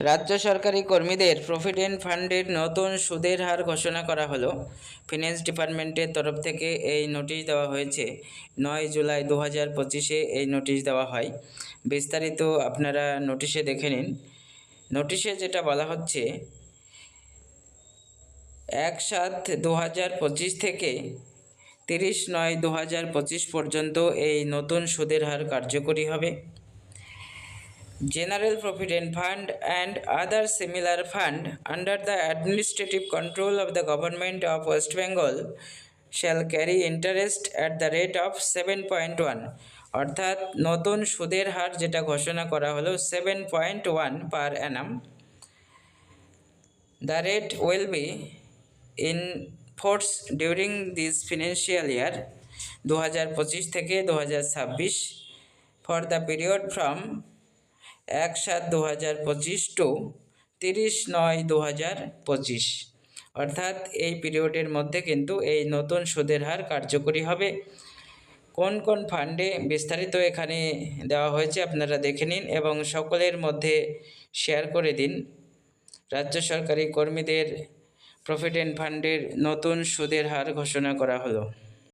রাজ্য সরকারি কর্মীদের প্রভিডেন্ট ফান্ডের নতুন সুদের হার ঘোষণা করা হলো। ফিনান্স ডিপার্টমেন্টের তরফ থেকে এই নোটিশ দেওয়া হয়েছে। নয় জুলাই দু হাজার পঁচিশে এই নোটিশ দেওয়া হয়। বিস্তারিত আপনারা নোটিশে দেখে নিন। নোটিশে যেটা বলা হচ্ছে এক সাত দু হাজার পঁচিশ থেকে তিরিশ নয় দু হাজার পঁচিশ পর্যন্ত এই নতুন সুদের হার কার্যকরী হবে। General Provident Fund and other similar fund under the administrative control of the government of West Bengal shall carry interest at the rate of seven point one অর্থাৎ নতুন সুদের হার যেটা ঘোষণা করা হলো seven point one per annum The rate will be in force during this financial year দু থেকে দু হাজার ছাব্বিশ ফর দ্য পিরিয়ড ফ্রম এক সাত দু হাজার পঁচিশ টু তিরিশ নয় দু হাজার পঁচিশ। অর্থাৎ এই পিরিয়ডের মধ্যে কিন্তু এই নতুন সুদের হার কার্যকরী হবে। কোন কোন ফান্ডে বিস্তারিত এখানে দেওয়া হয়েছে আপনারা দেখে নিন এবং সকলের মধ্যে শেয়ার করে দিন। রাজ্য সরকারি কর্মীদের প্রভিডেন্ট ফান্ডের নতুন সুদের হার ঘোষণা করা হলো।